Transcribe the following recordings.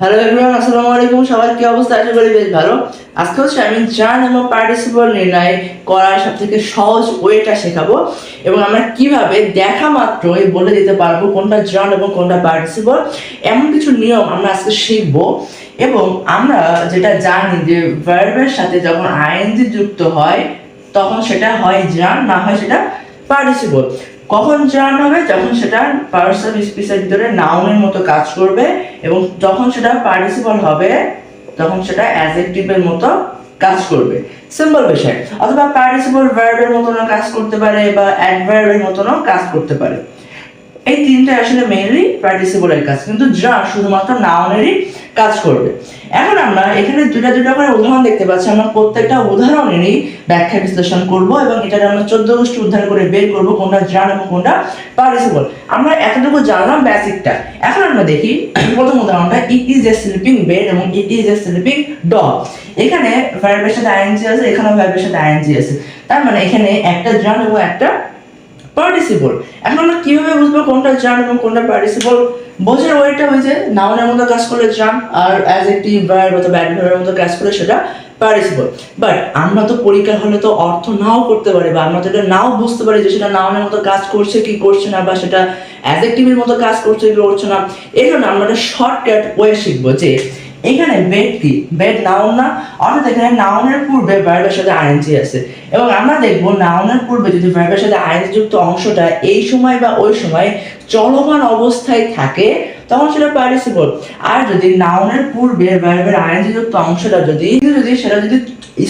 Hello everyone আসসালামু আলাইকুম। সবার কি অবস্থা? আশা করি বেশ ভালো। আজকে হচ্ছে আমি জার্ন এবং পার্টিসিপল নির্ণয় করার সব সহজ ওয়েটা শেখাবো এবং আমরা কীভাবে দেখা মাত্রই বলে দিতে পারব কোনটা জার্ন এবং কোনটা পার্টিসিপল। এমন কিছু নিয়ম আমরা আজকে শিখব এবং আমরা যেটা জানি যে ভার্বের সাথে যখন আইএনজি যুক্ত হয়, তখন সেটা হয় জার্ন, না হয় সেটা পার্টিসিপল। কখন জার্ন হবে, যখন সেটা পার্টস অফ স্পিচের ভিতরে নাউনের মতো কাজ করবে এবং যখন সেটা পার্টিসিপল হবে, তখন সেটা অ্যাজেক্টিভের মতো কাজ করবে। সিম্পল বিষয়। অথবা পার্টিসিপল ভার্বের মতনও কাজ করতে পারে বা অ্যাডভার্বের মতনও কাজ করতে পারে। এই তিনটা আসলে মেইনলি পার্টিসিপলের কাজ, কিন্তু যা শুধুমাত্র নাউনেরই কাজ করবে। এখন আমরা এখানে দুটা দুটা করে উদাহরণ দেখতে পাচ্ছি, আমরা প্রত্যেকটা উদাহরণেরই ব্যাখ্যা বিশ্লেষণ করব এবং এটা আমরা চোদ্দ গোষ্ঠী উদ্ধার করে বের করব, কোনটা জান এবং কোনটা পার্টিসিপল আমরা এতটুকু জানলাম বেসিকটা এখন আমরা দেখি, প্রথম উদাহরণটা it is a sleeping bed এবং it is a sleeping dog এখানে ভার্বের সাথে আইএনজি আছে, এখানেও ভার্বের সাথে আইএনজি আছে। তার মানে এখানে একটা জান এবং একটা পার্টিসিপল এখন আমরা কীভাবে বুঝব কোনটা জান এবং কোনটা পার্টিসিপল বোঝার ওয়েটা হয়েছে নাউনের মতো কাজ করলে জান আর অ্যাজ একটি ভার্ব অথবা অ্যাডভার্বের মতো কাজ করলে সেটা পার্টিসিপল বাট আমরা তো পরীক্ষা হলে তো অর্থ নাও করতে পারি বা আমরা তো এটা নাও বুঝতে পারি যে সেটা নাউনের মতো কাজ করছে কি করছে না বা সেটা অ্যাজেক্টিভের মতো কাজ করছে কি করছে না। এই জন্য আমরা একটা শর্টকাট ওয়ে শিখব যে এখানে বেড কি? বেড নাউন না? অর্থাৎ এখানে নাউনের পূর্বে ভার্বের সাথে আইএনজি আছে। এবং আমরা দেখব নাউনের পূর্বে যদি ভার্বের সাথে আইএনজি যুক্ত অংশটা এই সময় বা ওই সময় চলমান অবস্থায় থাকে তখন সেটা পার্টিসিপল আর যদি নাউনের পূর্বে ভার্বের আইএনজি যুক্ত অংশটা যদি যদি সেটা যদি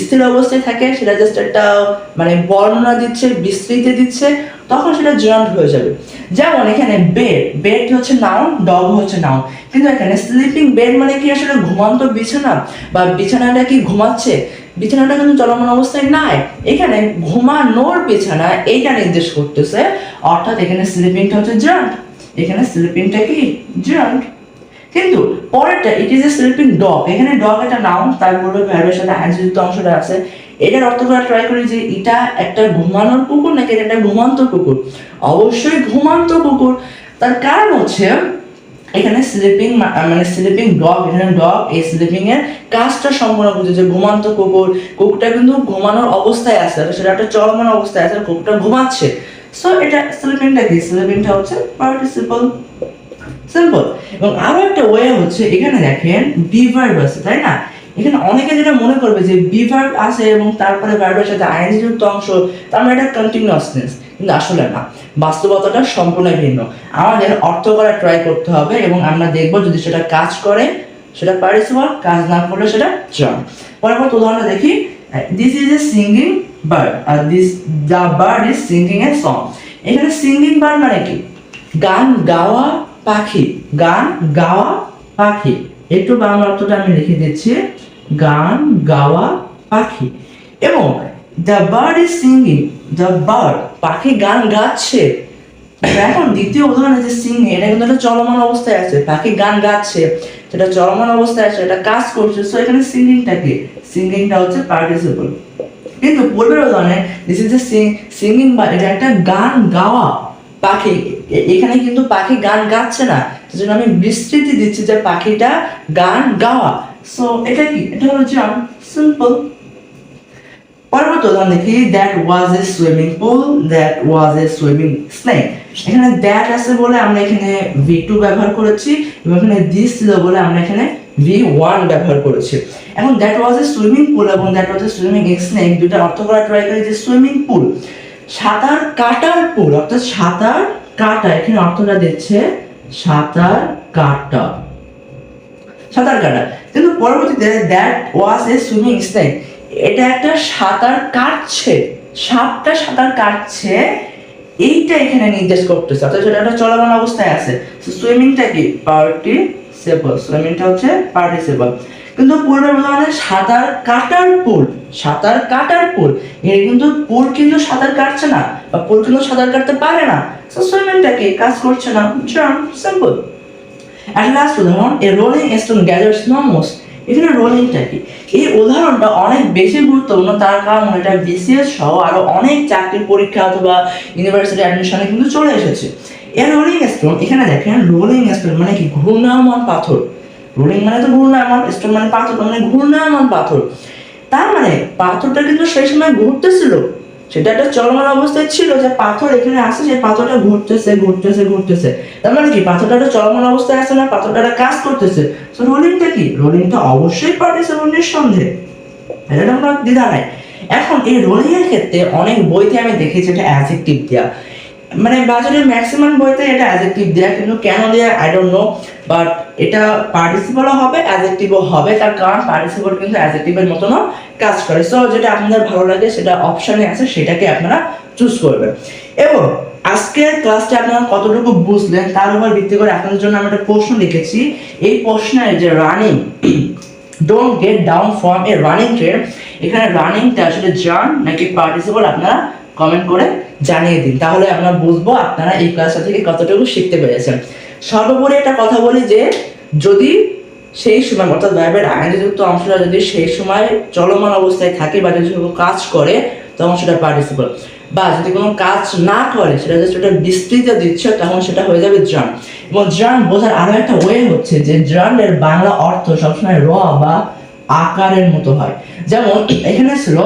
স্থির অবস্থায় থাকে, সেটা জাস্ট একটা মানে বর্ণনা দিচ্ছে, বিস্তৃতি দিচ্ছে, তখন সেটা জয়েন্ট হয়ে যাবে। যেমন এখানে বেড বেড হচ্ছে নাউন ডগ হচ্ছে নাউন কিন্তু এখানে স্লিপিং বেড মানে কি আসলে ঘুমান্ত বিছানা? বা বিছানাটা কি ঘুমাচ্ছে? বিছানাটা কিন্তু চলমান অবস্থায় নাই। এখানে ঘুমানোর বিছানা এইটা নির্দেশ করতেছে। অর্থাৎ এখানে স্লিপিংটা হচ্ছে জয়েন্ট এখানে স্লিপিংটা কি? কিন্তু পরেরটা it is a sleeping dog এখানে ডগ একটা নাউন তার পূর্বে ভার্বের সাথে আইনযুক্ত অংশটা আছে। এটার অর্থ করা ট্রাই করি যে এটা একটা ঘুমানোর কুকুর নাকি এটা একটা ঘুমান্ত কুকুর? অবশ্যই ঘুমান্ত কুকুর। তার কারণ হচ্ছে, এখানে স্লিপিং মানে স্লিপিং ডগ এখানে ডগ এই স্লিপিং এর কাজটা সম্পূর্ণ করছে যে ঘুমান্ত কুকুর। কুকুরটা কিন্তু ঘুমানোর অবস্থায় আছে সেটা একটা চলমান অবস্থায় আছে কুকুরটা ঘুমাচ্ছে। সো এটা স্লিপিংটা কি? স্লিপিংটা হচ্ছে পার্টিসিপল সিম্পল সিম্পল এবং আরও একটা ওয়ে হচ্ছে, এখানে দেখেন বিভার্ব আছে, তাই না? এখানে অনেকে যেটা মনে করবে যে বিভার্ব আছে এবং তারপরে ভার্বের সাথে আইনজি যুক্ত অংশ, তার মানে এটা কন্টিনিউয়াসনেস কিন্তু আসলে না। বাস্তবতাটা সম্পূর্ণ ভিন্ন। আমাদের অর্থ করা ট্রাই করতে হবে এবং আমরা দেখব যদি সেটা কাজ করে, সেটা পার্টিসিপল কাজ না করলে সেটা জন পরবর্তী উদাহরণটা দেখি। This is a singing bird R this the bird is singing a song এখানে সিঙ্গিং বার্ড মানে কি? গান গাওয়া পাখি। গান গাওয়া পাখি। একটু বাংলা অর্থটা আমি লিখে দিচ্ছি। গান গাওয়া পাখি। এবং the bird is singing the bird পাখি গান গাচ্ছে। এখন দ্বিতীয় উদাহরণ যে সিঙ্গিং এটা কিন্তু একটা চলমান অবস্থায় আছে। পাখি গান গাচ্ছে। সেটা চলমান অবস্থায় আছে, এটা কাজ করছে। সো এখানে সিঙ্গিংটা কি? সিঙ্গিংটা হচ্ছে পার্টিসিপল কিন্তু পূর্বের উদাহরণে দিস ইজ এ সিঙ্গিং বা এটা একটা গান গাওয়া। পাখি এখানে কিন্তু পাখি গান গাচ্ছে না। সেজন্য আমি বিস্তৃতি দিচ্ছি যে পাখিটা গান গাওয়া। সো এটা কি? এটা জাম সিম্পল পরবর্তী উদাহরণ দেখি that was a swimming pool that was a swimming snake এখানে দ্যাট আছে বলে আমরা এখানে ভি টু ব্যবহার করেছি এবং এখানে দিস ছিল বলে আমরা এখানে ভি ওয়ান ব্যবহার করেছি। এখন that was a swimming pool এবং that was a swimming snake দুটা অর্থ করা ট্রাই করি যে সুইমিং পুল সাঁতার কাটার পুল অর্থাৎ সাঁতার কাটা, এখানে অর্থটা দিচ্ছে সাঁতার কাটা। সাঁতার কাটা। কিন্তু পরবর্তীতে that was a swimming snake এটা একটা সাঁতার কাটছে। সাপটা সাঁতার কাটছে। এইটা এখানে নির্দেশ করতেছে। অর্থাৎ সেটা একটা চলমান অবস্থায় আছে। সুইমিংটা কি? পার্টিসিপল সুইমিংটা হচ্ছে পার্টিসিপল কিন্তু পূর্বের উদাহরণে সাঁতার কাটার পুল। সাঁতার কাটার পুল। এর কিন্তু পুল কিন্তু সাঁতার কাটছে না বা পুল কিন্তু সাঁতার কাটতে পারে না। সুইমিংটা কি? কাজ করছে না। জাম্প সিম্পল অ্যাট লাস্ট উদাহরণ a rolling stone gathers no moss এখানে রোলিংটা কি? এই উদাহরণটা অনেক বেশি গুরুত্বপূর্ণ, তার কারণ এটা বিসিএস সহ আরও অনেক চাকরির পরীক্ষা অথবা ইউনিভার্সিটি অ্যাডমিশনে কিন্তু চলে এসেছে। এর রোলিং স্টোন এখানে দেখেন রোলিং স্টোন মানে কি? ঘূর্ণায়মান পাথর। রোলিং মানে তো ঘূর্ণায়মান স্টোন মানে পাথর মানে ঘূর্ণায়মান পাথর। তার মানে পাথরটা কিন্তু সেই সময় ঘুরতেছিল। সেটা একটা চলমান অবস্থায় ছিল যে পাথর এখানে আসে সেই পাথরটা ঘুরতেছে ঘুরতেছে ঘুরতেছে। তার মানে কি? পাথরটা একটা চলমান অবস্থায় আসে না? পাথরটা একটা কাজ করতেছে। তো রোলিংটা কি? রোলিংটা অবশ্যই পার্টিসিপল নিঃসন্দেহে এটা আমরা দ্বিধা নাই। এখন এই রোলিং এর ক্ষেত্রে অনেক বইতে আমি দেখেছি এটা অ্যাজেক্টিভ দেওয়া মানে বাজারে ম্যাক্সিমাম বইতে এটা অ্যাজেক্টিভ দেওয়া কিন্তু কেন দেওয়া আই ডোন্ট নো বাট এটা পার্টিসিপলও হবে অ্যাজেক্টিভও হবে, তার কারণ পার্টিসিপল কিন্তু অ্যাজেক্টিভের মতনও কাজ করে। সো যেটা আপনাদের ভালো লাগে, সেটা অপশনে আছে, সেটাকে আপনারা চুজ করবেন। এবং আজকের ক্লাসটা আপনারা কতটুকু বুঝলেন, তার উপর ভিত্তি করে আপনাদের জন্য আমি একটা প্রশ্ন লিখেছি। এই প্রশ্নের যে running don't get down from a running train এখানে রানিংটা আসলে জার্ন নাকি পার্টিসিপল আপনারা কমেন্ট করে জানিয়ে দিন। তাহলে আমরা বুঝব আপনারা এই ক্লাসটা থেকে কতটুকু শিখতে পেরেছেন। সর্বোপরি একটা কথা বলি যে, যদি সেই সময়, অর্থাৎ ভাইবের আইনযুক্ত অংশটা যদি সেই সময় চলমান অবস্থায় থাকে বা যদি কাজ করে, তখন সেটা পার্টিসিপল বা যদি কোনো কাজ না করে, সেটা জাস্ট ওটা বিস্তৃত দিচ্ছে, তখন সেটা হয়ে যাবে জার্ন এবং জার্ন বোঝার আরও একটা ওয়ে হচ্ছে যে জার্নের বাংলা অর্থ সবসময় র বা আকারের মতো হয়। যেমন, এখানে ছিল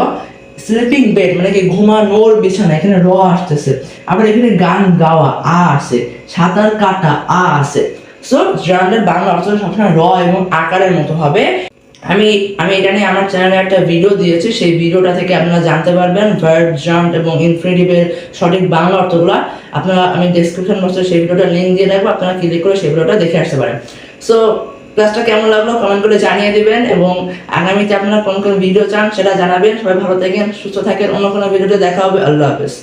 স্লিপিং বেড মানে কি ঘুমানোর বিছানা, এখানে র আসতেছে। আবার এখানে গান গাওয়া, আ আছে। সাঁতার কাটা, আ আছে। সো জার্নের বাংলা অর্থ সবসময় র এবং আকারের মতো হবে, আমি আমি এটা নিয়ে আমার চ্যানেলে একটা ভিডিও দিয়েছি। সেই ভিডিওটা থেকে আপনারা জানতে পারবেন ভার্ব জাম্প এবং ইনফিনিটিভের সঠিক বাংলা অর্থগুলো। আপনারা, আমি ডেসক্রিপশন বক্সে সেই ভিডিওটা লিঙ্ক দিয়ে রাখব। আপনারা ক্লিক করে সেই ভিডিওটা দেখে আসতে পারেন। সো ক্লাসটা কেমন লাগল কমেন্ট করে জানিয়ে দেবেন এবং আগামীতে আপনারা কোন কোন ভিডিও চান সেটা জানাবেন। সবাই ভালো থাকেন, সুস্থ থাকেন। অন্য কোনো ভিডিওতে দেখা হবে। আল্লাহ হাফেজ।